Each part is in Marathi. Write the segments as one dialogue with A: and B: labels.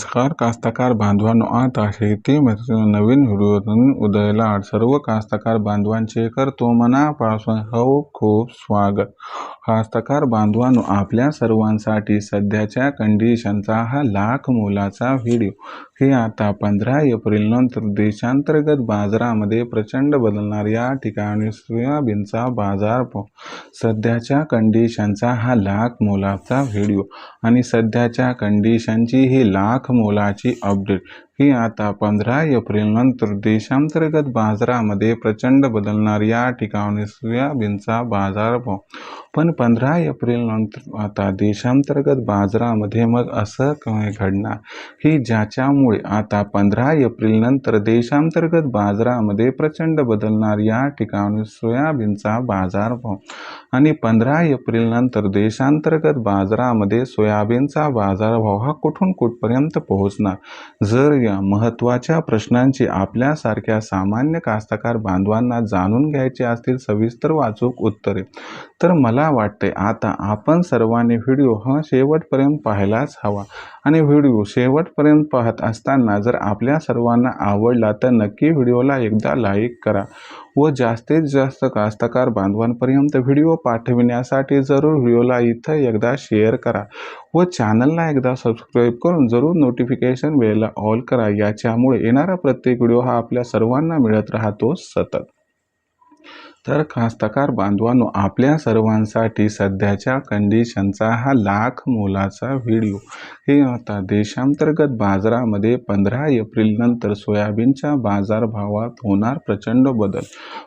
A: नमस्कार. कास्तकार बांधवांनो आता शेती मित्रांनो नवीन व्हिडिओतून उदयला सर्व कास्तकार बांधवांचे करतो मनापासून हो खूप स्वागत. कास्तकार बांधवांनो आपल्या सर्वांसाठी सध्याच्या कंडिशनचा हा लाख मोलाचा व्हिडिओ. हे आता पंधरा एप्रिल नंतर देशांतर्गत बाजारामध्ये प्रचंड बदलणार. या ठिकाणी सोयाबीनचा बाजारभाव सध्याच्या कंडिशनचा हा लाख मोलाचा व्हिडिओ. आणि सध्याच्या कंडिशनची ही लाख मोलाची अपडेट. ही आता पंधरा एप्रिल नंतर देशांतर्गत बाजारामध्ये प्रचंड बदलणार या ठिकाणी सोयाबीनचा बाजारभाव पण पंधरा एप्रिल नंतर आता देशांतर्गत बाजारामध्ये मग असं काय घडणार? की ज्याच्यामुळे आता पंधरा एप्रिल नंतर देशांतर्गत बाजारामध्ये प्रचंड बदलणार या ठिकाणी सोयाबीनचा बाजारभाव. आणि पंधरा एप्रिल नंतर देशांतर्गत बाजारामध्ये सोयाबीनचा बाजारभाव हा कुठून कुठपर्यंत पोहोचणार? जर या महत्त्वाच्या प्रश्नांची आपल्यासारख्या सामान्य कास्तकार बांधवांना जाणून घ्यायची असतील सविस्तर वाचूक उत्तरे. तर मला मला वाटते आता आपण सर्वांनी व्हिडिओ हा शेवटपर्यंत पाहायलाच हवा. आणि व्हिडिओ शेवटपर्यंत पाहत असताना जर आपल्या सर्वांना आवडला तर नक्की व्हिडिओला एकदा लाईक करा व जास्तीत जास्त कास्तकार बांधवांपर्यंत व्हिडिओ पाठविण्यासाठी जरूर व्हिडिओला इथं एकदा शेअर करा व चॅनलला एकदा सबस्क्राईब करून जरूर नोटिफिकेशन वेळेला ऑल करा. याच्यामुळे येणारा प्रत्येक व्हिडिओ हा आपल्या सर्वांना मिळत राहतो सतत. तर कास्तकार बांधवांनो आपल्या सर्वांसाठी सध्याच्या कंडिशनचा हा लाख मोलाचा व्हिडिओ. हे आता देशांतर्गत बाजारामध्ये पंधरा एप्रिलनंतर सोयाबीनच्या बाजारभावात होणार प्रचंड बदल.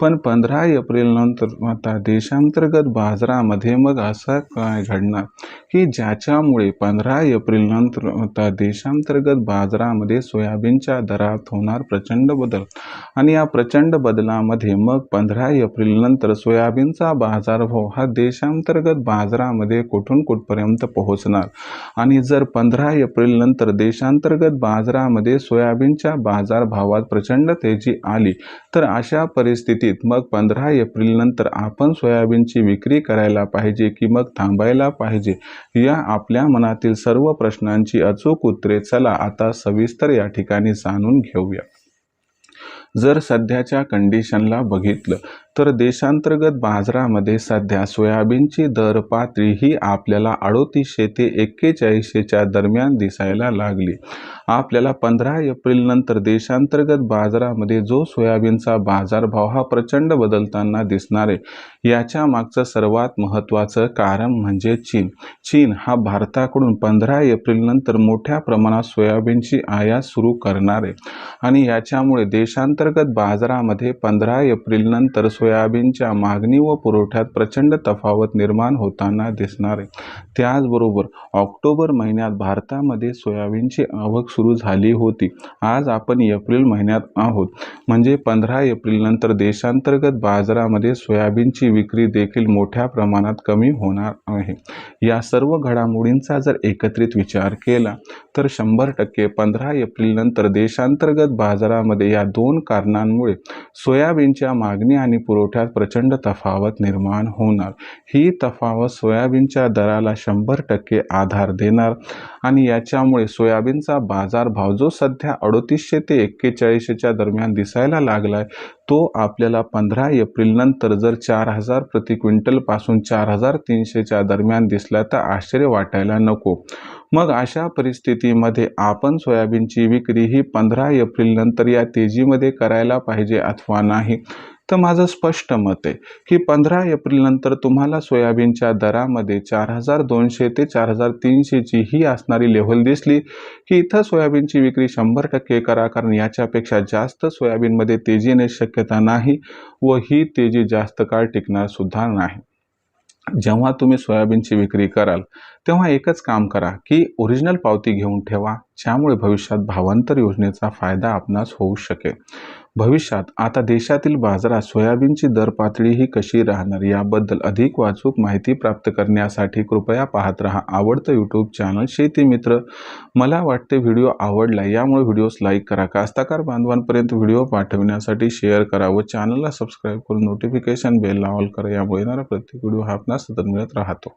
A: पण पंधरा एप्रिलनंतर आता देशांतर्गत बाजारामध्ये मग असं काय घडणार? की ज्याच्यामुळे पंधरा एप्रिलनंतर आता देशांतर्गत बाजारामध्ये सोयाबीनच्या दरात होणार प्रचंड बदल. आणि या प्रचंड बदलामध्ये मग पंधरा एप्रिल नंतर सोयाबीनचा बाजारभाव हा देशांतर्गत बाजारामध्ये कुठून कुठपर्यंत पोहोचणार? आणि जर पंधरा एप्रिल नंतर देशांतर्गत बाजारामध्ये सोयाबीनच्या बाजारभावात प्रचंड तेजी आली तर अशा परिस्थितीत मग पंधरा एप्रिल नंतर आपण सोयाबीनची विक्री करायला पाहिजे की मग थांबायला पाहिजे? या आपल्या मनातील सर्व प्रश्नांची अचूक उत्तरे चला आता सविस्तर या ठिकाणी जाणून घेऊया. जर सध्याच्या कंडिशनला बघितलं तर देशांतर्गत बाजारामध्ये सध्या सोयाबीनची दर पातळी ही आपल्याला अडोतीसशे ते एक्केचाळीसशेच्या दरम्यान दिसायला लागली. आपल्याला पंधरा एप्रिल नंतर देशांतर्गत बाजारामध्ये जो सोयाबीनचा बाजारभाव हा प्रचंड बदलताना दिसणार आहे याच्या मागचं सर्वात महत्त्वाचं कारण म्हणजे चीन. चीन हा भारताकडून पंधरा एप्रिल नंतर मोठ्या प्रमाणात सोयाबीनची आयात सुरू करणार आहे. आणि याच्यामुळे देशांतर्गत बाजारामध्ये पंधरा एप्रिल नंतर सोयाबीनच्या मागणी व पुरवठ्यात प्रचंड तफावत निर्माण होताना दिसणार आहे. त्याचबरोबर ऑक्टोबर महिन्यात भारतामध्ये सोयाबीनची आवक सुरू झाली होती. आज आपण एप्रिल महिन्यात आहोत. म्हणजे पंधरा एप्रिलनंतर देशांतर्गत बाजारामध्ये सोयाबीनची विक्री देखील मोठ्या प्रमाणात कमी होणार आहे. या सर्व घडामोडींचा जर एकत्रित विचार केला तर शंभर टक्के पंधरा एप्रिलनंतर देशांतर्गत बाजारामध्ये या दोन कारणांमुळे सोयाबीनच्या मागणी आणि पुरवठ्यात प्रचंड तफावत निर्माण होणार. ही तफावत सोयाबीनच्या दराला शंभर टक्के आधार देणार आणि याच्यामुळे सोयाबीनचा बाजारभाव जो सध्या अडोतीसशे ते एक्केचाळीसशेच्या दरम्यान दिसायला लागला आहे तो आपल्याला पंधरा एप्रिलनंतर जर चार हजार प्रति क्विंटलपासून चार हजार तीनशेच्या दरम्यान दिसला तर आश्चर्य वाटायला नको. मग अशा परिस्थितीमध्ये आपण सोयाबीनची विक्री ही पंधरा एप्रिल नंतर या तेजीमध्ये करायला पाहिजे अथवा नाही? तर माझं स्पष्ट मत आहे की पंधरा एप्रिलनंतर तुम्हाला सोयाबीनच्या दरामध्ये चार हजार दोनशे ते चार हजार तीनशेची ही असणारी लेव्हल दिसली की इथं सोयाबीनची विक्री शंभर टक्के करा कारण याच्यापेक्षा जास्त सोयाबीनमध्ये तेजी येण्याची शक्यता नाही व ही तेजी जास्त काळ टिकणार सुद्धा नाही. जेव्हा तुम्ही सोयाबीनची विक्री कराल तेव्हा एकच काम करा की ओरिजिनल पावती घेऊन ठेवा ज्यामुळे भविष्यात भावांतर योजनेचा फायदा आपणास होऊ शकेल. भविष्यात आता देशातील बाजारात सोयाबीनची दर पातळी ही कशी राहणार याबद्दल अधिक वाचूक माहिती प्राप्त करण्यासाठी कृपया पाहत राहा आवडतं यूट्यूब चॅनल शेती मित्र. मला वाटते व्हिडिओ आवडला यामुळे व्हिडिओज लाईक करा. कास्ताकार बांधवांपर्यंत व्हिडिओ पाठवण्यासाठी शेअर करा व चॅनलला सबस्क्राईब करून नोटिफिकेशन बेल ऑल करा. यामुळे येणारा प्रत्येक व्हिडिओ हा आपणास सतत मिळत राहतो.